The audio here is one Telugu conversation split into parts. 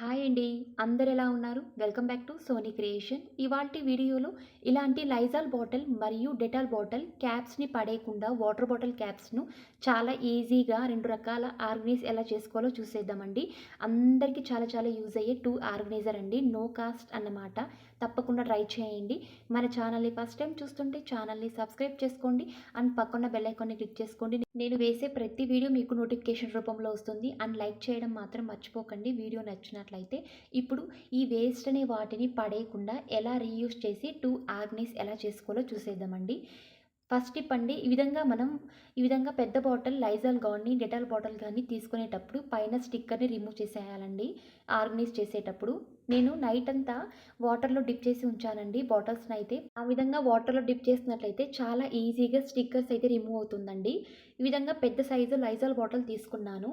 హాయ్ అండి. అందరు ఎలా ఉన్నారు? Welcome back to Sony creation. ఇవాళ వీడియోలో ఇలాంటి లైజాల్ బాటిల్ మరియు డెటాల్ బాటిల్ క్యాప్స్ని పడేయకుండా వాటర్ బాటిల్ క్యాప్స్ను చాలా ఈజీగా రెండు రకాల ఆర్గనైజ్ ఎలా చేసుకోవాలో చూసేద్దామండి. అందరికీ చాలా చాలా యూజ్ అయ్యే టూ ఆర్గనైజర్ అండి. నో కాస్ట్ అన్నమాట. తప్పకుండా ట్రై చేయండి. మన ఛానల్ని ఫస్ట్ టైం చూస్తుంటే ఛానల్ని సబ్స్క్రైబ్ చేసుకోండి. అండ్ పక్కన బెల్ ఐకాన్ని క్లిక్ చేసుకోండి. నేను వేసే ప్రతి వీడియో మీకు నోటిఫికేషన్ రూపంలో వస్తుంది. అండ్ లైక్ చేయడం మాత్రం మర్చిపోకండి. వీడియో చూసుకున్నట్లయితే ఇప్పుడు ఈ వేస్ట్ అనే వాటిని పడేయకుండా ఎలా రీయూస్ చేసి టూ ఆర్గనైజ్ ఎలా చేసుకోవాలో చూసేద్దామండి. ఫస్ట్ టిప్ అండి ఈ విధంగా మనం ఈ విధంగా పెద్ద బాటిల్ లైజాల్ కానీ డెటాల్ బాటిల్ కానీ తీసుకునేటప్పుడు పైన స్టిక్కర్ని రిమూవ్ చేసేయాలండి ఆర్గనైజ్ చేసేటప్పుడు. నేను నైట్ అంతా వాటర్లో డిప్ చేసి ఉంచానండి బాటిల్స్ని అయితే. ఆ విధంగా వాటర్లో డిప్ చేసినట్లయితే చాలా ఈజీగా స్టిక్కర్స్ అయితే రిమూవ్ అవుతుందండి. ఈ విధంగా పెద్ద సైజు లైజాల్ బాటిల్ తీసుకున్నాను.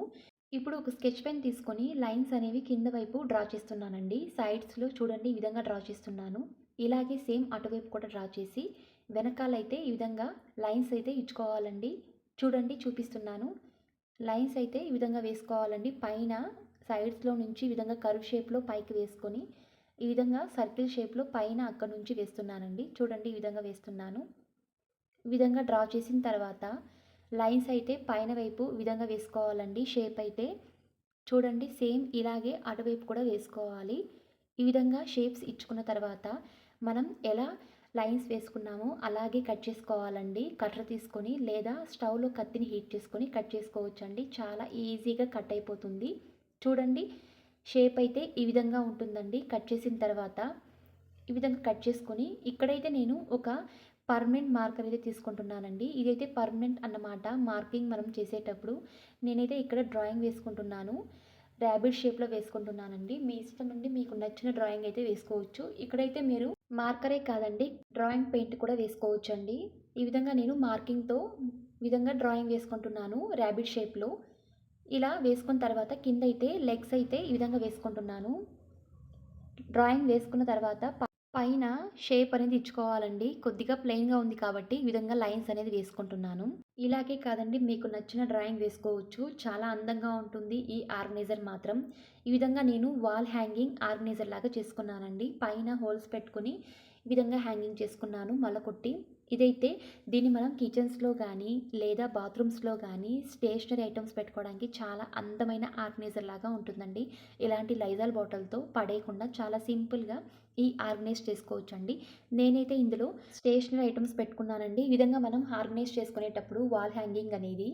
ఇప్పుడు ఒక స్కెచ్ పెన్ తీసుకొని లైన్స్ అనేవి కింద వైపు డ్రా చేస్తున్నానండి. సైడ్స్లో చూడండి ఈ విధంగా డ్రా చేస్తున్నాను. ఇలాగే సేమ్ అటువైపు కూడా డ్రా చేసి వెనకాలైతే ఈ విధంగా లైన్స్ అయితే ఇచ్చుకోవాలండి. చూడండి చూపిస్తున్నాను. లైన్స్ అయితే ఈ విధంగా వేసుకోవాలండి. పైన సైడ్స్లో నుంచి ఈ విధంగా కర్వ్ షేప్లో పైకి వేసుకొని ఈ విధంగా సర్కిల్ షేప్లో పైన అక్కడ నుంచి వేస్తున్నానండి. చూడండి ఈ విధంగా వేస్తున్నాను. ఈ విధంగా డ్రా చేసిన తర్వాత లైన్స్ అయితే పైన వైపు విధంగా వేసుకోవాలండి. షేప్ అయితే చూడండి సేమ్ ఇలాగే అటువైపు కూడా వేసుకోవాలి. ఈ విధంగా షేప్స్ ఇచ్చుకున్న తర్వాత మనం ఎలా లైన్స్ వేసుకున్నామో అలాగే కట్ చేసుకోవాలండి. కట్టర్ తీసుకొని లేదా స్టవ్లో కత్తిని హీట్ చేసుకొని కట్ చేసుకోవచ్చండి. చాలా ఈజీగా కట్ అయిపోతుంది. చూడండి షేప్ అయితే ఈ విధంగా ఉంటుందండి. కట్ చేసిన తర్వాత ఈ విధంగా కట్ చేసుకొని ఇక్కడైతే నేను ఒక పర్మనెంట్ మార్కర్ అయితే తీసుకుంటున్నానండి. ఇదైతే పర్మనెంట్ అన్నమాట. మార్కింగ్ మనం చేసేటప్పుడు నేనైతే ఇక్కడ డ్రాయింగ్ వేసుకుంటున్నాను. ర్యాబిడ్ షేప్లో వేసుకుంటున్నానండి. మీ ఇష్టం అండి మీకు నచ్చిన డ్రాయింగ్ అయితే వేసుకోవచ్చు. ఇక్కడైతే మీరు మార్కరే కాదండి డ్రాయింగ్ పెయింట్ కూడా వేసుకోవచ్చు అండి ఈ విధంగా నేను మార్కింగ్తో విధంగా డ్రాయింగ్ వేసుకుంటున్నాను ర్యాబిడ్ షేప్లో. ఇలా వేసుకున్న తర్వాత కింద అయితే లెగ్స్ అయితే ఈ విధంగా వేసుకుంటున్నాను. డ్రాయింగ్ వేసుకున్న తర్వాత పైన షేప్ అనేది ఇచ్చుకోవాలండి. కొద్దిగా ప్లెయిన్గా ఉంది కాబట్టి ఈ విధంగా లైన్స్ అనేది వేసుకుంటున్నాను. ఇలాగే కాదండి మీకు నచ్చిన డ్రాయింగ్ వేసుకోవచ్చు. చాలా అందంగా ఉంటుంది ఈ ఆర్గనైజర్ మాత్రం. ఈ విధంగా నేను వాల్ హ్యాంగింగ్ ఆర్గనైజర్ లాగా చేసుకున్నానండి. పైన హోల్స్ పెట్టుకుని ఈ విధంగా హ్యాంగింగ్ చేసుకున్నాను మలకొట్టి. ఇదైతే దీన్ని మనం కిచెన్స్లో కానీ లేదా బాత్రూమ్స్లో కానీ స్టేషనరీ ఐటమ్స్ పెట్టుకోవడానికి చాలా అందమైన ఆర్గనైజర్ లాగా ఉంటుందండి. ఇలాంటి లైజాల్ బాటిల్తో పడేయకుండా చాలా సింపుల్గా ఈ ఆర్గనైజ్ చేసుకోవచ్చు అండి నేనైతే ఇందులో స్టేషనరీ ఐటమ్స్ పెట్టుకున్నానండి. ఈ విధంగా మనం ఆర్గనైజ్ చేసుకునేటప్పుడు వాల్ హ్యాంగింగ్ అనేది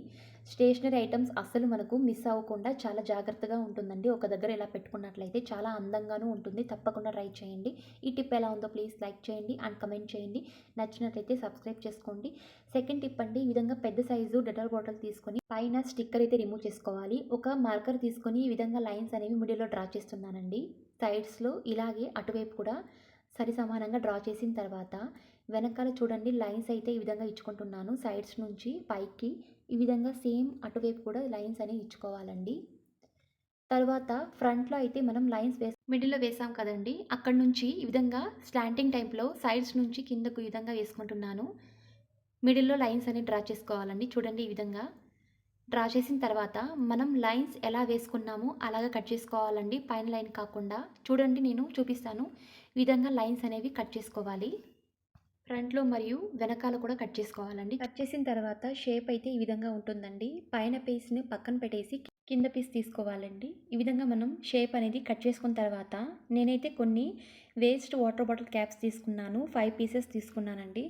స్టేషనరీ ఐటమ్స్ అస్సలు మనకు మిస్ అవ్వకుండా చాలా జాగ్రత్తగా ఉంటుందండి. ఒక దగ్గర ఇలా పెట్టుకున్నట్లయితే చాలా అందంగానూ ఉంటుంది. తప్పకుండా ట్రై చేయండి. ఈ టిప్ ఎలా ఉందో ప్లీజ్ లైక్ చేయండి అండ్ కమెంట్ చేయండి. నచ్చినట్లయితే సబ్స్క్రైబ్ చేసుకోండి. సెకండ్ టిప్ అండి ఈ విధంగా పెద్ద సైజు డెటాల్ బాటిల్ తీసుకొని పైన స్టిక్కర్ అయితే రిమూవ్ చేసుకోవాలి. ఒక మార్కర్ తీసుకొని ఈ విధంగా లైన్స్ అనేవి మిడిల్లో డ్రా చేస్తున్నానండి. సైడ్స్లో ఇలాగే అటువైపు కూడా సరి సమానంగా డ్రా చేసిన తర్వాత వెనకాల చూడండి లైన్స్ అయితే ఈ విధంగా ఇచ్చుకుంటున్నాను. సైడ్స్ నుంచి పైకి ఈ విధంగా సేమ్ అటువైపు కూడా లైన్స్ అనేవి ఇచ్చుకోవాలండి. తర్వాత ఫ్రంట్లో అయితే మనం లైన్స్ వేసి మిడిల్లో వేసాం కదండి. అక్కడ నుంచి ఈ విధంగా స్లాంటింగ్ టైప్లో సైడ్స్ నుంచి కిందకు ఈ విధంగా వేసుకుంటున్నాను. మిడిల్లో లైన్స్ అనేవి డ్రా చేసుకోవాలండి. చూడండి ఈ విధంగా. డ్రా చేసిన తర్వాత మనం లైన్స్ ఎలా వేసుకున్నామో అలాగా కట్ చేసుకోవాలండి. పైన లైన్ కాకుండా. చూడండి నేను చూపిస్తాను. ఈ విధంగా లైన్స్ అనేవి కట్ చేసుకోవాలి. ఫ్రంట్లో మరియు వెనకాల కూడా కట్ చేసుకోవాలండి. కట్ చేసిన తర్వాత షేప్ అయితే ఈ విధంగా ఉంటుందండి. పైన పీస్ని పక్కన పెట్టేసి కింద పీస్ తీసుకోవాలండి. ఈ విధంగా మనం షేప్ అనేది కట్ చేసుకున్న తర్వాత నేనైతే కొన్ని వేస్ట్ వాటర్ బాటిల్ క్యాప్స్ తీసుకున్నాను. ఫైవ్ పీసెస్ తీసుకున్నానండి.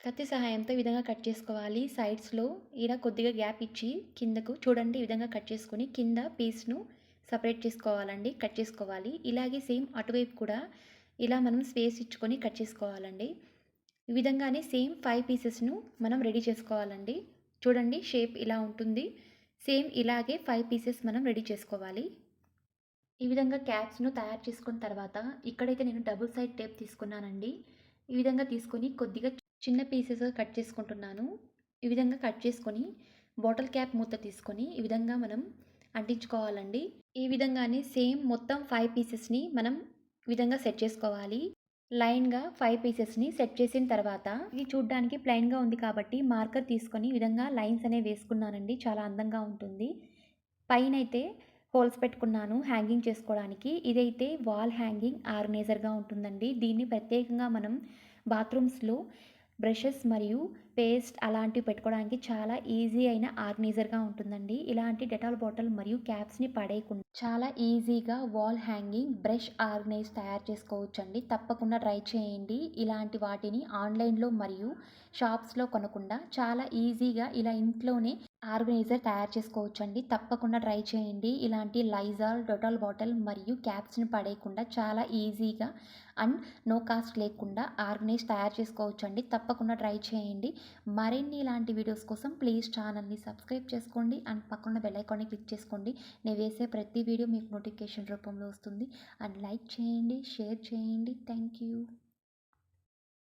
కత్తి సహాయంతో ఈ విధంగా కట్ చేసుకోవాలి. సైడ్స్లో ఇలా కొద్దిగా గ్యాప్ ఇచ్చి కిందకు చూడండి ఈ విధంగా కట్ చేసుకొని కింద పీస్ను సపరేట్ చేసుకోవాలండి. కట్ చేసుకోవాలి. ఇలాగే సేమ్ అటువైపు కూడా ఇలా మనం స్పేస్ ఇచ్చుకొని కట్ చేసుకోవాలండి. ఈ విధంగానే సేమ్ ఫైవ్ పీసెస్ను మనం రెడీ చేసుకోవాలండి. చూడండి షేప్ ఇలా ఉంటుంది. సేమ్ ఇలాగే ఫైవ్ పీసెస్ మనం రెడీ చేసుకోవాలి. ఈ విధంగా క్యాప్స్ను తయారు చేసుకున్న తర్వాత ఇక్కడైతే నేను డబుల్ సైడ్ టేప్ తీసుకున్నానండి. ఈ విధంగా తీసుకొని కొద్దిగా చిన్న పీసెస్గా కట్ చేసుకుంటున్నాను. ఈ విధంగా కట్ చేసుకొని బాటిల్ క్యాప్ మూత తీసుకొని ఈ విధంగా మనం అంటించుకోవాలండి. ఈ విధంగానే సేమ్ మొత్తం ఫైవ్ పీసెస్ని మనం ఈ విధంగా సెట్ చేసుకోవాలి. లైన్గా ఫైవ్ పీసెస్ని సెట్ చేసిన తర్వాత ఇది చూడ్డానికి ప్లెయిన్గా ఉంది కాబట్టి మార్కర్ తీసుకొని ఈ విధంగా లైన్స్ అనేవి వేసుకున్నానండి. చాలా అందంగా ఉంటుంది. పైన అయితే హోల్స్ పెట్టుకున్నాను హ్యాంగింగ్ చేసుకోవడానికి. ఇదైతే వాల్ హ్యాంగింగ్ ఆర్గనైజర్గా ఉంటుందండి. దీన్ని ప్రత్యేకంగా మనం బాత్రూమ్స్లో బ్రషెస్ మరియు పేస్ట్ అలాంటివి పెట్టుకోవడానికి చాలా ఈజీ అయిన ఆర్గనైజర్గా ఉంటుందండి. ఇలాంటి డెటాల్ బాటిల్ మరియు క్యాప్స్ని పడేయకుండా చాలా ఈజీగా వాల్ హ్యాంగింగ్ బ్రష్ ఆర్గనైజ్ తయారు చేసుకోవచ్చు అండి తప్పకుండా ట్రై చేయండి. ఇలాంటి వాటిని ఆన్లైన్లో మరియు షాప్స్లో కొనకుండా చాలా ఈజీగా ఇలా ఇంట్లోనే ఆర్గనైజర్ తయారు చేసుకోవచ్చు అండి తప్పకుండా ట్రై చేయండి. ఇలాంటి లైజాల్ డొటాల్ బాటిల్ మరియు క్యాప్స్ని పడేయకుండా చాలా ఈజీగా అండ్ నో కాస్ట్ లేకుండా ఆర్గనైజ్ తయారు చేసుకోవచ్చు అండి తప్పకుండా ట్రై చేయండి. మరిన్ని ఇలాంటి వీడియోస్ కోసం ప్లీజ్ ఛానల్ని సబ్స్క్రైబ్ చేసుకోండి. అండ్ పక్కన బెల్ ఐకాన్ని క్లిక్ చేసుకోండి. నేను వేసే ప్రతి వీడియో మీకు నోటిఫికేషన్ రూపంలో వస్తుంది. అండ్ లైక్ చేయండి షేర్ చేయండి. Thank you